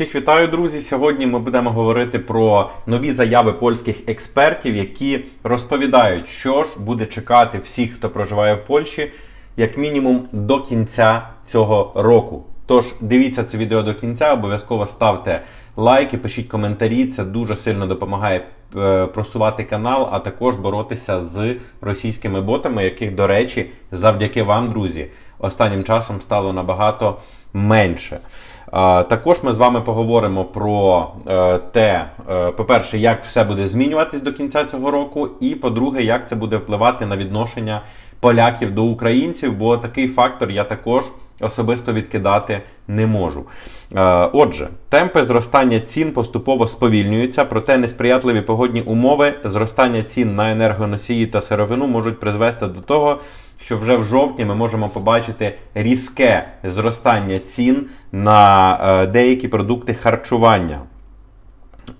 Всіх вітаю, друзі. Сьогодні ми будемо говорити про нові заяви польських експертів, які розповідають, що ж буде чекати всіх, хто проживає в Польщі, як мінімум до кінця цього року. Тож дивіться це відео до кінця, обов'язково ставте лайки, пишіть коментарі. Це дуже сильно допомагає е, просувати канал, а також боротися з російськими ботами, яких, до речі, завдяки вам, друзі, останнім часом стало набагато менше. Також ми з вами поговоримо про е, те, е, по-перше, як все буде змінюватись до кінця цього року, і по-друге, як це буде впливати на відношення поляків до українців, бо такий фактор я також особисто відкидати не можу. Е, Отже, темпи зростання цін поступово сповільнюються, проте несприятливі погодні умови зростання цін на енергоносії та сировину можуть призвести до того, що вже в жовтні ми можемо побачити різке зростання цін на е, деякі продукти харчування.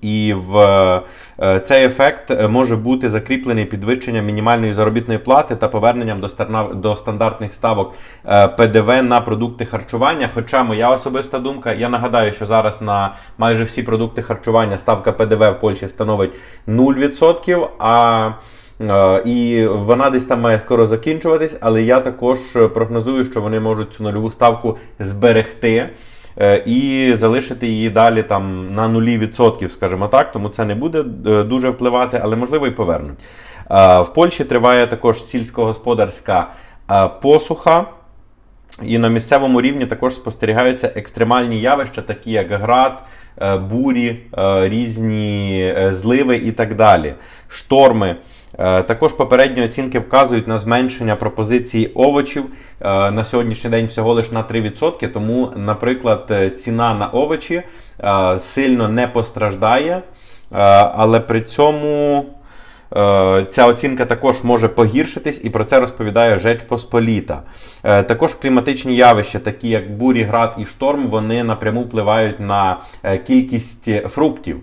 І в е, цей ефект е, може бути закріплений підвищенням мінімальної заробітної плати та поверненням до стандартних ставок е, ПДВ на продукти харчування. Хоча моя особиста думка, я нагадаю, що зараз на майже всі продукти харчування ставка ПДВ в Польщі становить 0%, а І вона десь там має скоро закінчуватись, але я також прогнозую, що вони можуть цю нульову ставку зберегти і залишити її далі там на нулі відсотків, скажімо так. Тому це не буде е, дуже впливати, але можливо і повернуть. Е, В Польщі триває також сільськогосподарська е, посуха. І на місцевому рівні також спостерігаються екстремальні явища, такі як град, е, бурі, е, різні е, зливи і так далі. Шторми. Також попередні оцінки вказують на зменшення пропозиції овочів на сьогоднішній день всього лише на 3%. Тому, наприклад, ціна на овочі сильно не постраждає, але при цьому. Е, Ця оцінка також може погіршитись, і про це розповідає Жеч Посполіта. Е, Також кліматичні явища, такі як бурі, град і шторм, вони напряму впливають на е, кількість фруктів,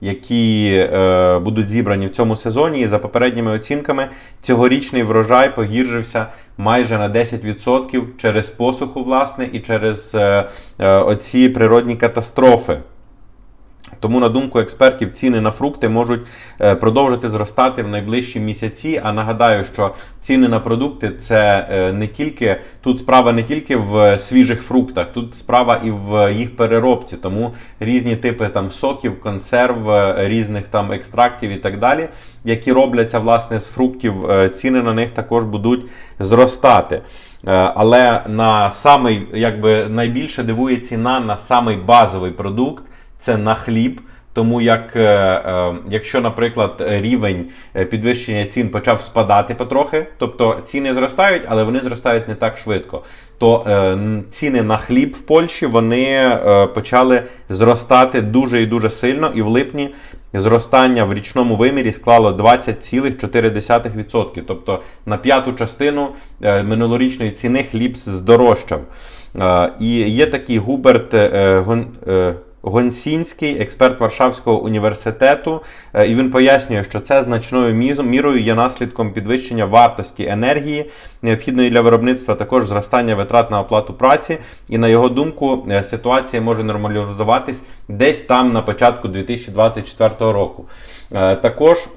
які е, будуть зібрані в цьому сезоні. І за попередніми оцінками, цьогорічний врожай погіршився майже на 10% через посуху, власне, і через е, е, оці природні катастрофи. Тому, на думку експертів, ціни на фрукти можуть е, продовжити зростати в найближчі місяці. А нагадаю, що ціни на продукти це е, не тільки тут справа не тільки в свіжих фруктах, тут справа і в їх переробці. Тому різні типи там соків, консерв, е, різних там екстрактів і так далі, які робляться власне з фруктів, ціни на них також будуть зростати. Але на самий, якби найбільше дивує ціна на самий базовий продукт це на хліб. Тому як, е, е, якщо, наприклад, рівень е, підвищення цін почав спадати потрохи, тобто ціни зростають, але вони зростають не так швидко, то ціни на хліб в Польщі вони почали зростати дуже і дуже сильно, і в липні зростання в річному вимірі склало 20,4%. Тобто на п'яту частину минулорічної ціни хліб здорожчав. І є такий Губерт Гонсінський, експерт Варшавського університету, Е, і він пояснює, що це значною мірою є наслідком підвищення вартості енергії, необхідної для виробництва, також зростання витрат на оплату праці. І на його думку, е, ситуація може нормалізуватись десь там на початку 2024 року. Е, Також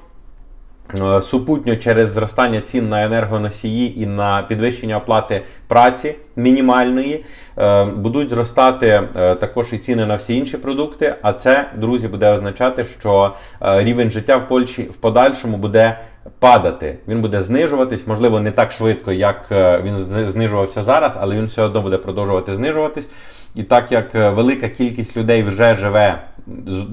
Супутньо через зростання цін на енергоносії і на підвищення оплати праці мінімальної е, будуть зростати е, також і ціни на всі інші продукти. А це, друзі, буде означати, що е, рівень життя в Польщі в подальшому буде падати. Він буде знижуватись, можливо, не так швидко, як е, він знижувався зараз, але він все одно буде продовжувати знижуватись. І так як е, велика кількість людей вже живе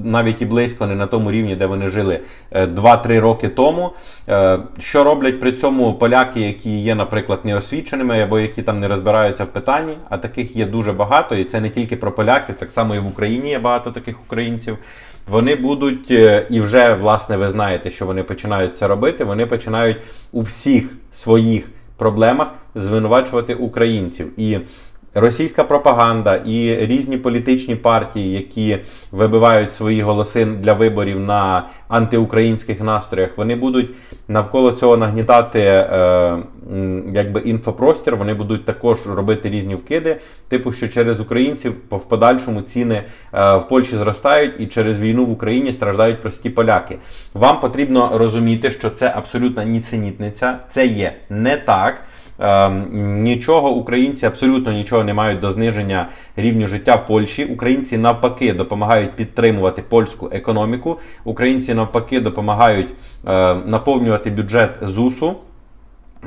навіть і близько не на тому рівні, де вони жили е, 2-3 роки тому. Е, Що роблять при цьому поляки, які є, наприклад, неосвіченими або які там не розбираються в питанні, а таких є дуже багато, і це не тільки про поляків, так само і в Україні є багато таких українців. Вони будуть, е, і вже власне ви знаєте, що вони починають це робити. Вони починають у всіх своїх проблемах звинувачувати українців. І Російська пропаганда і різні політичні партії, які вибивають свої голоси для виборів на антиукраїнських настроях, вони будуть навколо цього нагнітати е, якби інфопростір. Вони будуть також робити різні вкиди, типу, що через українців в подальшому ціни е, в Польщі зростають, і через війну в Україні страждають прості поляки. Вам потрібно розуміти, що це абсолютна нісенітниця, це є не так. Ем, Нічого українці абсолютно нічого не мають до зниження рівню життя в Польщі. Українці навпаки допомагають підтримувати польську економіку. Українці навпаки допомагають е, наповнювати бюджет ЗУСу.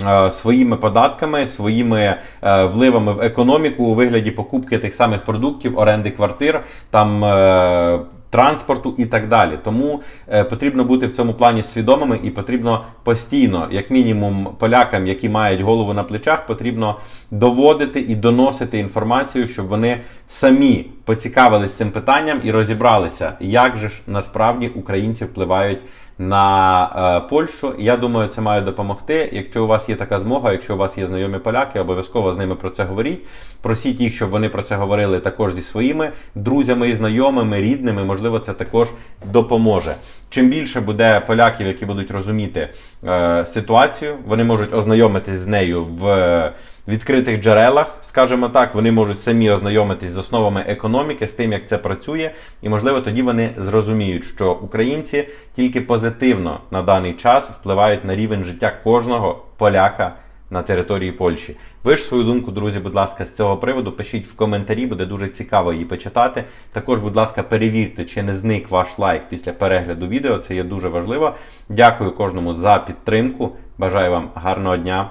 е, Своїми податками, своїми е, вливами в економіку у вигляді покупки тих самих продуктів, оренди квартир, там е, транспорту і так далі. Тому е, потрібно бути в цьому плані свідомими і потрібно постійно, як мінімум, полякам, які мають голову на плечах, потрібно доводити і доносити інформацію, щоб вони самі поцікавились цим питанням і розібралися, як же ж насправді українці впливають на е, Польщу. Я думаю, це має допомогти. Якщо у вас є така змога, якщо у вас є знайомі поляки, обов'язково з ними про це говоріть. Просіть їх, щоб вони про це говорили також зі своїми друзями і знайомими, рідними. Можливо, це також допоможе. Чим більше буде поляків, які будуть розуміти е, ситуацію, вони можуть ознайомитись з нею в відкритих джерелах, скажімо так, вони можуть самі ознайомитись з основами економіки, з тим, як це працює, і можливо тоді вони зрозуміють, що українці тільки позитивно на даний час впливають на рівень життя кожного поляка на території Польщі. Ви ж свою думку, друзі, будь ласка, з цього приводу пишіть в коментарі, буде дуже цікаво її почитати. Також, будь ласка, перевірте, чи не зник ваш лайк після перегляду відео. Це є дуже важливо. Дякую кожному за підтримку. Бажаю вам гарного дня